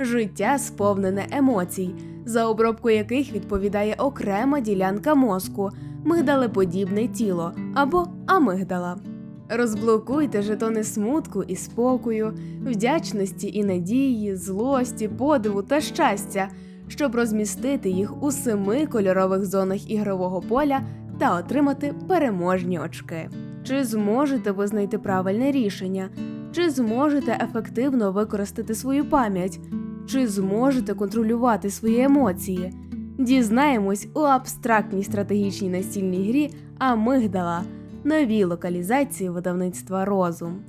Життя сповнене емоцій, за обробку яких відповідає окрема ділянка мозку, мигдалеподібне тіло або амигдала. Розблокуйте жетони смутку і спокою, вдячності і надії, злості, подиву та щастя, щоб розмістити їх у семи кольорових зонах ігрового поля та отримати переможні очки. Чи зможете ви знайти правильне рішення? Чи зможете ефективно використати свою пам'ять? Чи зможете контролювати свої емоції? Дізнаємось у абстрактній стратегічній настільній грі Амигдала новій локалізації видавництва Розум.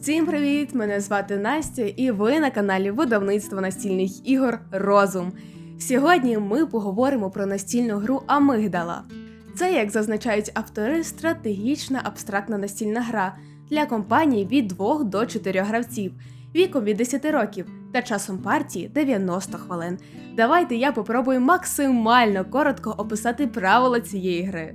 Всім привіт! Мене звати Настя, і ви на каналі видавництва настільних ігор Розум. Сьогодні ми поговоримо про настільну гру Амигдала. Це, як зазначають автори, стратегічна абстрактна настільна гра для компаній від 2 до 4 гравців, віком від 10 років та часом партії 90 хвилин. Давайте я попробую максимально коротко описати правила цієї гри.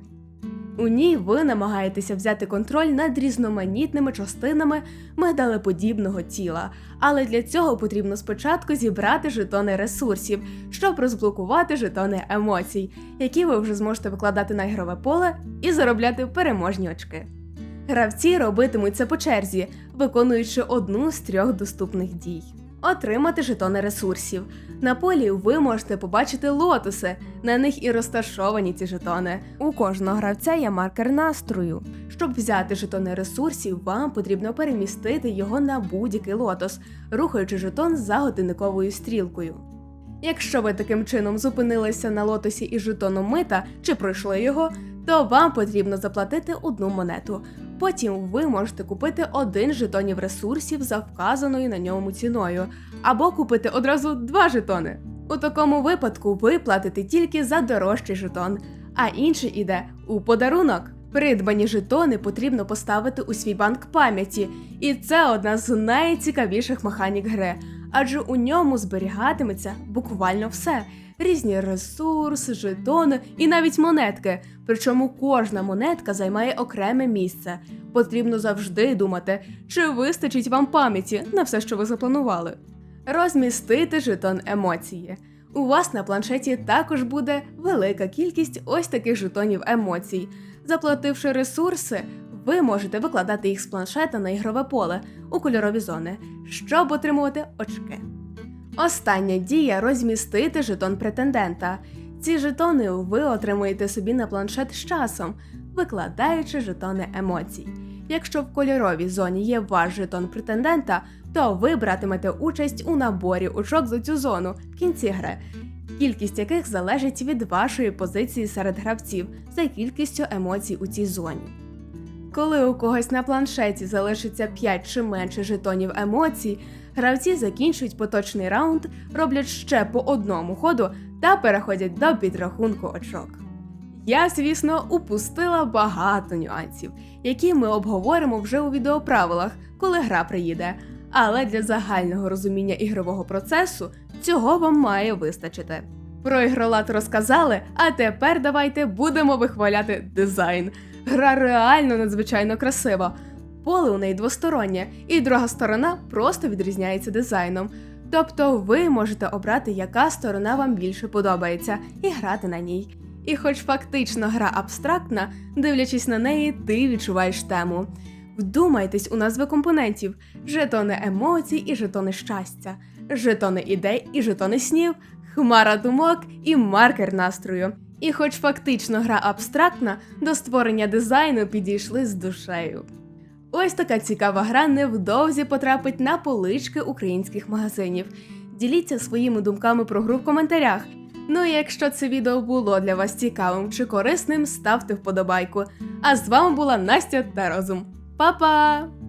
У ній ви намагаєтеся взяти контроль над різноманітними частинами мигдалеподібного тіла, але для цього потрібно спочатку зібрати жетони ресурсів, щоб розблокувати жетони емоцій, які ви вже зможете викладати на ігрове поле і заробляти переможні очки. Гравці робитимуть це по черзі, виконуючи одну з трьох доступних дій. Отримати жетони ресурсів. На полі ви можете побачити лотоси, на них і розташовані ці жетони. У кожного гравця є маркер настрою. Щоб взяти жетони ресурсів, вам потрібно перемістити його на будь-який лотос, рухаючи жетон за годинниковою стрілкою. Якщо ви таким чином зупинилися на лотосі із жетоном мита чи пройшли його, то вам потрібно заплатити одну монету. Потім ви можете купити один жетонів ресурсів за вказаною на ньому ціною, або купити одразу два жетони. У такому випадку ви платите тільки за дорожчий жетон, а інший іде у подарунок. Придбані жетони потрібно поставити у свій банк пам'яті, і це одна з найцікавіших механік гри, адже у ньому зберігатиметься буквально все: різні ресурси, жетони і навіть монетки. Причому кожна монетка займає окреме місце. Потрібно завжди думати, чи вистачить вам пам'яті на все, що ви запланували. Розмістити жетон емоції. У вас на планшеті також буде велика кількість ось таких жетонів емоцій. Заплативши ресурси, ви можете викладати їх з планшета на ігрове поле у кольорові зони, щоб отримувати очки. Остання дія розмістити жетон претендента. Ці жетони ви отримуєте собі на планшет з часом, викладаючи жетони емоцій. Якщо в кольоровій зоні є ваш жетон претендента, то ви братимете участь у наборі очок за цю зону в кінці гри, кількість яких залежить від вашої позиції серед гравців за кількістю емоцій у цій зоні. Коли у когось на планшеті залишиться 5 чи менше жетонів емоцій, гравці закінчують поточний раунд, роблять ще по одному ходу та переходять до підрахунку очок. Я, звісно, упустила багато нюансів, які ми обговоримо вже у відеоправилах, коли гра приїде. Але для загального розуміння ігрового процесу цього вам має вистачити. Про ігролад розказали, а тепер давайте будемо вихваляти дизайн. Гра реально надзвичайно красива. Поле у неї двостороннє, і друга сторона просто відрізняється дизайном. Тобто ви можете обрати, яка сторона вам більше подобається, і грати на ній. І хоч фактично гра абстрактна, дивлячись на неї, ти відчуваєш тему. Вдумайтесь у назви компонентів: жетони емоцій і жетони щастя, жетони ідей і жетони снів, хмара думок і маркер настрою. І хоч фактично гра абстрактна, до створення дизайну підійшли з душею. Ось така цікава гра невдовзі потрапить на полички українських магазинів. Діліться своїми думками про гру в коментарях. Ну і якщо це відео було для вас цікавим чи корисним, ставте вподобайку. А з вами була Настя та Розум. Па-па!